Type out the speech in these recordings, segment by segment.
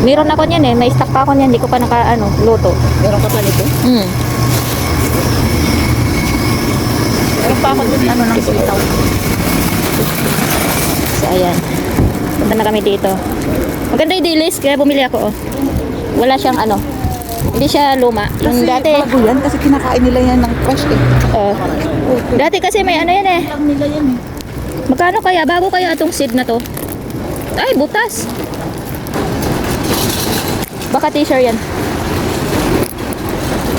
Meron ako niyan eh. May stock pa ako niyan. Hindi ko pa naka, ano, luto. Meron ka pa nito? Mm. Meron pa ako dun, ano, ng sitaw. So, ayan. Punta na kami dito. Maganda yung dilis, kaya bumili ako. Oh. Wala siyang ano. Hindi siya luma. Yung Kasi dati, bago yan, kasi kinakain nila yan ng fresh eh. oh. Dati kasi may ano eh. Yan eh. Magkano kaya? Bago kaya itong seed na to? Ay, butas. Baka t-shirt yan.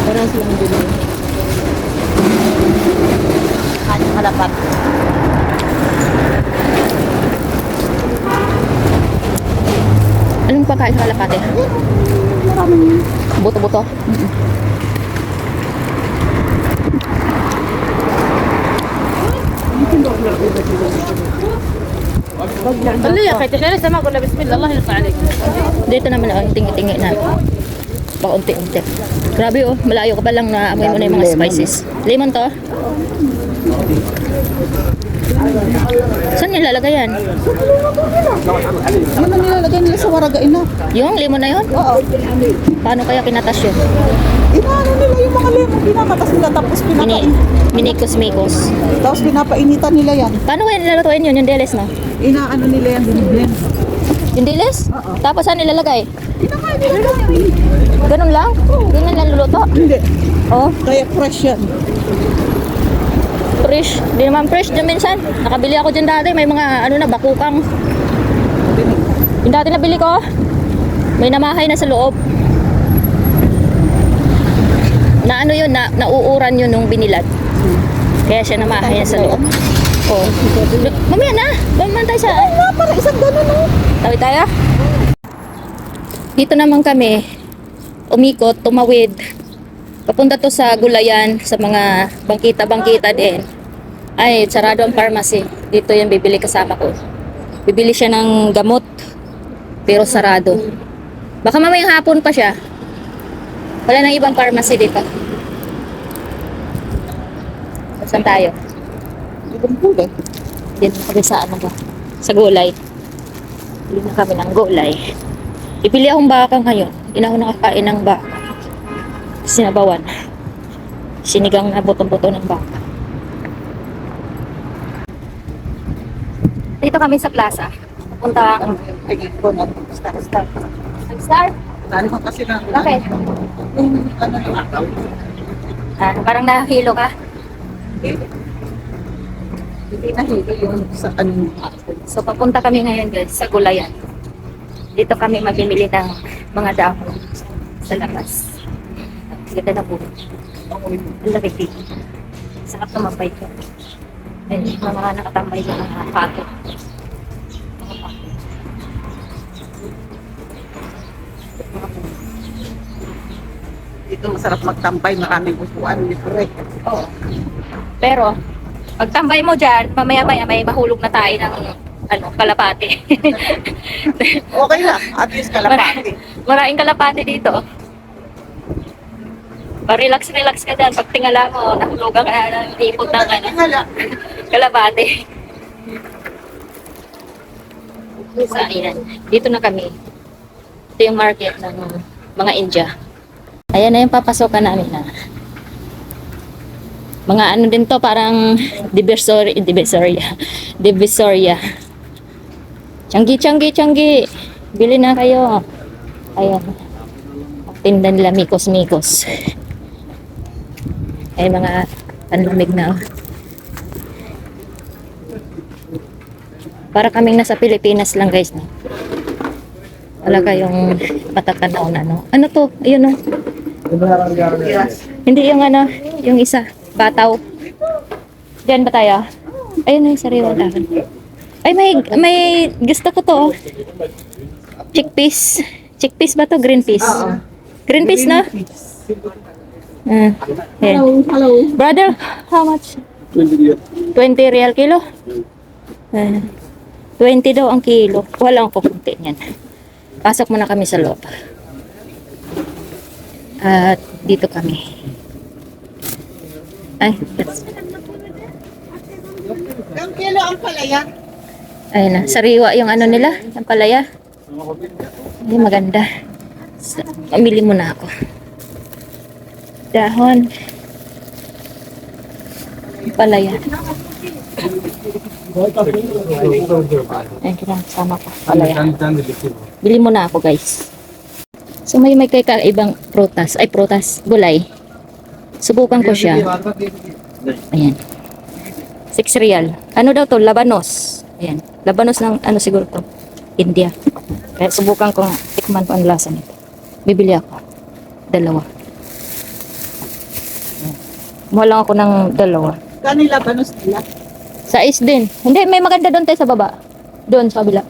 Parang silang din yun. Kanyang halapat. Anong pagkain sa kalapate? Maraming Buto-buto? خليه يا اخي تخيل لسه ما قلنا بسم الله الله يرضى عليك Dito naman ang tingi-tingi na. Paunti-unti. Grabe oh, malayo ka pa lang na amoy mo na yung mga spices. Lemon to? Saan nilalagay yan? Yan ang nilalagay nila sa waragain na. Yung lemon na yun? Oo. Paano kaya kinatas yun? Inaano nila yung mga lemon, pinakatas nila tapos Mini, pinapain. minikos-mikos. Tapos pinapainitan nila yan. Paano kaya nilalutuin yun, yung dilis, no? Inaano nila yan, biniblend. Yung dilis? Oo. Tapos saan nilalagay? Kinakain nila. Ganun lang? Ganyan lang luluto? Hindi. Oh, Kaya fresh yan. fresh. Di naman fresh dyan minsan. Nakabili ako dyan dati. May mga ano na, bakukang. Yung dati nabili ko, may namahay na sa loob. Na ano yun, na, nauuran yun nung binilad. Kaya siya namahay na sa loob. Oh. Mamaya na. Mamaya tayo sa... Nga, para isang ganun oh. Tawid tayo. Dito naman kami, umikot, tumawid. Papunta to sa gulayan, sa mga bangkita-bangkita din. Ay, sarado ang pharmacy. Dito yan bibili kasama ko. Bibili siya ng gamot, pero sarado. Baka mamayang hapon pa siya. Wala nang ibang pharmacy dito. Saan tayo? Ibang kulay. Dito kami sa ano ba? Sa gulay. Bili na kami ng gulay. Ipili akong baka ngayon. Hindi na ako nakakain ng baka. Sinabawan. Sinigang na butong-buto ng baka. Dito kami sa plaza. Punta ang na. Star, star. Star. Dali ko kasi na. Bakit? Yung ano yung akaw. Ah, parang nahilo ka. Hindi na hilo yung sa akaw. So papunta kami ngayon guys sa gulayan. Dito kami mamimili ng mga dahon sa labas. Ganda na po. Ang laki dito. Sarap tumambay ko. Ayun, yung mga nakatambay yung mga pato. Dito masarap magtampay, maraming upuan, libre. Oo. Pero, pag tambay mo dyan, mamaya-maya may mahulog na tayo ng ano, kalapati. Okay lang, at least kalapati. Maraming kalapati dito. Pa-relax-relax ka dyan. Pag tingala mo, nahulugan ka ng tipot ng ano, kalapati. Sa ayan. Dito na kami. Ito yung market ng mga India. Ayan na yung papasokan namin na. Mga ano din to, parang divisoria, divisoria, divisoria. Changi, changi, changi. Bili na kayo. Ayan. Tinda nila mikos-mikos. Ay mga panlamig na. oh. Para kaming nasa Pilipinas lang guys. No? Wala kayong matatanaw na no. Ano to? Ayun no. Hindi yung ano, yung isa. Bataw. Diyan ba tayo? Ayun na yung sariwa dahan. Ay, may, may gusto ko to. oh. Chickpeas. Chickpeas ba to? Green peas. Green peas na? Ah, yan. hello. Brother, how much? 20 real kilo? Ah, 20 daw ang kilo. Walang kukunti niyan. Pasok muna kami sa loob. At dito kami. Ay, Ang kilo ang palaya. ayun na. Sariwa yung ano nila, ang palaya. Hindi maganda. So, mamili muna ako. Dahon. Palaya. Ayun, kinasama ko. Palaya. Bili muna ako, guys. So, may may kakaibang prutas. Ay, prutas. Gulay. Subukan ko siya. Ayan. 6 real. Ano daw to? Labanos. Ayan. Labanos ng ano siguro to? India. Kaya subukan kong tikman ko ang lasa nito. Bibili ako. Dalawa. Kumuha lang ako ng dalawa. Kanila banos nila. Sais din. Hindi, may maganda doon tayo sa baba. Doon, sa kabila.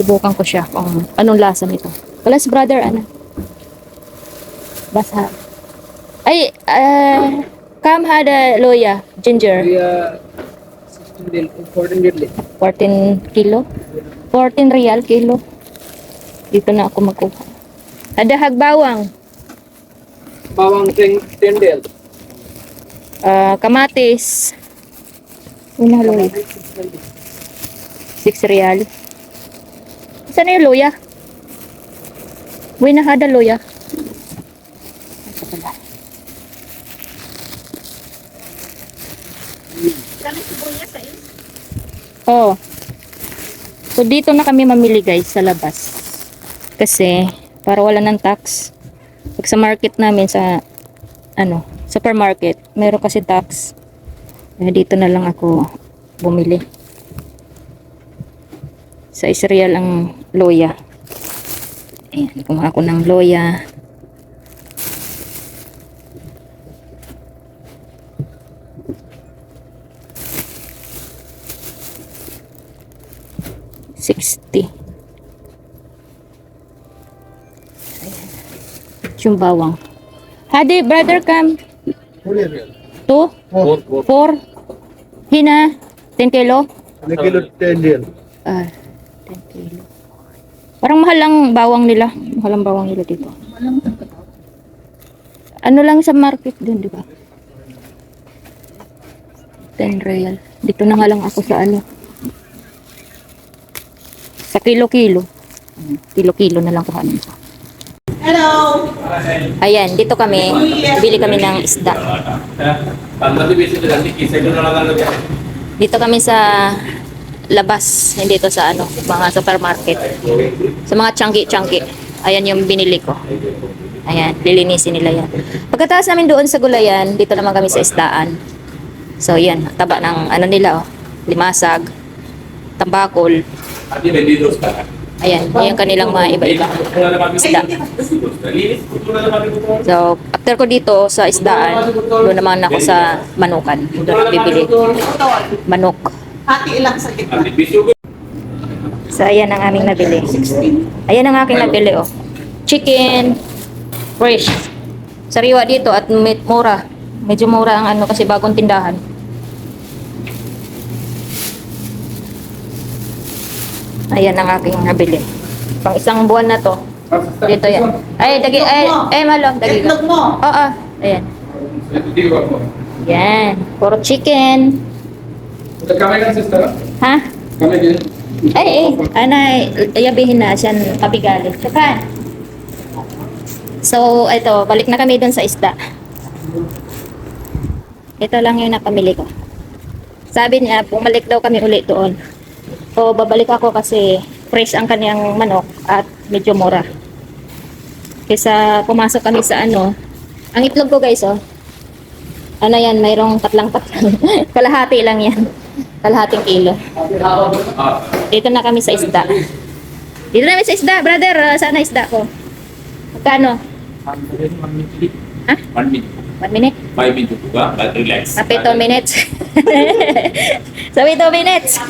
Subukan ko siya kung anong lasa nito. Si brother, ano? Basa. Ay, uh, come had a loya, ginger. Yeah, 16 del, 14 del. 14 kilo. 14 real kilo. Dito na ako magkuha. Ada hagbawang, Bawang 10, 10 del. ah, kamatis. Una loya. 6 real. Saan na yung loya? Uy, nakada loya. Oh. So dito na kami mamili guys sa labas. Kasi para wala ng tax. Pag sa market namin sa ano, supermarket, meron kasi tax. Kaya dito na lang ako bumili. Sa Israel ang loya. Ayan, kumuha ako ng loya. Sixty. Ayan. Yung bawang. Hadi, brother, come. Two? Four, four. Four? Hina? 10 kilo? Ano kilo 10 del? Ah, 10 kilo. Parang mahal ang bawang nila. Mahal ang bawang nila dito. Ano lang sa market din, di ba? 10 real. Dito na nga lang ako sa ano. Kilo-kilo. Kilo-kilo na lang kuhanin ko. Hello! Ayan, dito kami. Bili kami ng isda. Dito kami sa labas, hindi to sa ano, mga supermarket. Sa mga changki-changki. Ayan yung binili ko. Ayan, lilinisin nila yan. Pagkatapos namin doon sa gulayan, dito naman kami sa isdaan. So, yan, taba ng ano nila, oh. Limasag, tambakol. Ayan, yung kanilang mga iba-iba isda. So, after ko dito sa isdaan, doon naman ako sa manukan. Doon ako bibili. Manok. Hati lang sa gitna. So, ayan ang aming nabili. Ayan ang aking nabili, oh. Chicken, fresh. Sariwa dito at mura. Medyo mura ang ano kasi bagong tindahan. Ayan ang aking nabili. Pang isang buwan na to. Dito yan. Ay, dagi, ay, ay, malo, dagi. Itlog mo. Oo, ayan. Yan. Puro chicken. Ha? Ay, ay, anay, yabihin na siya kabigali. Tsaka, so, ito, balik na kami dun sa isda. Ito lang yung napamili ko. Sabi niya, bumalik daw kami ulit doon. So, babalik ako kasi fresh ang kanyang manok at medyo mura. Kesa pumasok kami sa ano, ang itlog ko guys, oh. Ano yan, mayroong patlang patlang. Kalahati lang yan. Kalahating kilo. Dito na kami sa isda. Dito na kami sa isda, brother. Uh, Saan na isda ko? Magkano? Ha? One minute. One minute? Five minutes ba? But relax. Happy two minutes. Sabi two minutes.